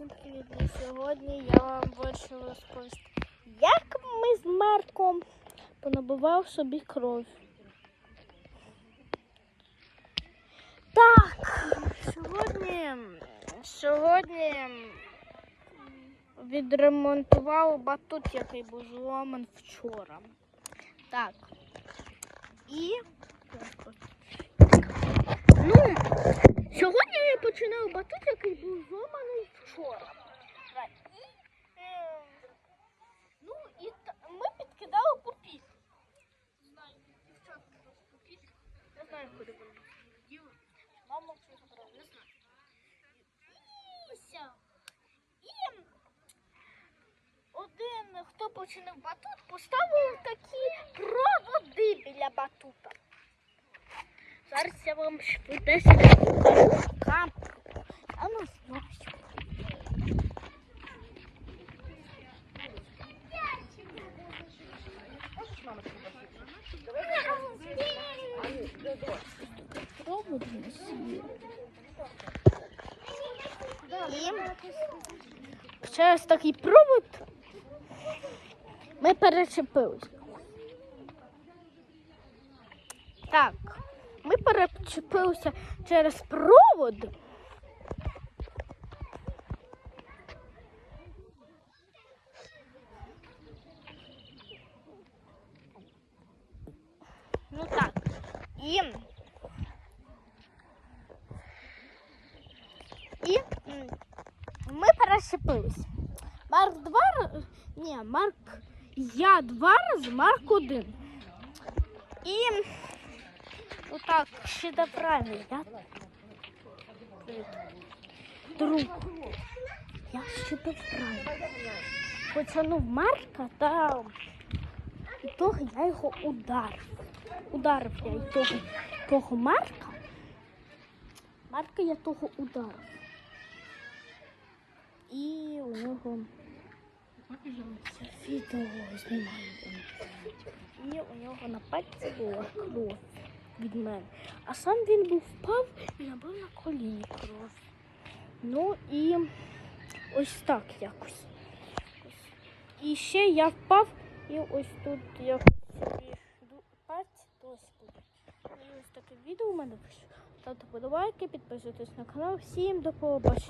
Всім привіт! Сьогодні я вам вирішила розповісти, як ми з Марком понабивав собі кров. Так, сьогодні, сьогодні відремонтував батут, який був зломан вчора. Так. І. Ну, Сьогодні я починав батут, який був зламаний вчора. Е, ну, і ми підкидали попіт. Не знаю, дівчатка попіт. Не знаю, куди вони діли. Мама все забрала, не знаю. І один, хто починав батут, поставив такі проводи біля батута. Зараз я вам швидесенько покажу камеру. А ну знаю. І через такий провод ми перечепилися. Так, ми перечепилися через провод. Ну так. І, і ми перечепилися. Марк два рази. Ні, Марк. Я два рази, Марк один. І Ну так, ще до правильно, да? Друг, я ще до правильно. Потягнув Марка та і того я його ударив. Ударив я і того, того Марка. Марка я того ударив. І у нього відео знімаю. І у нього на пальці була кров від мене. А сам він був впав і набив на коліні кров. Ну і ось так якось. І ще я впав, і ось тут якось собі пальці буде. Ось таке відео у мене. Ставте подобайки, підписуйтесь на канал. Всім до побачення.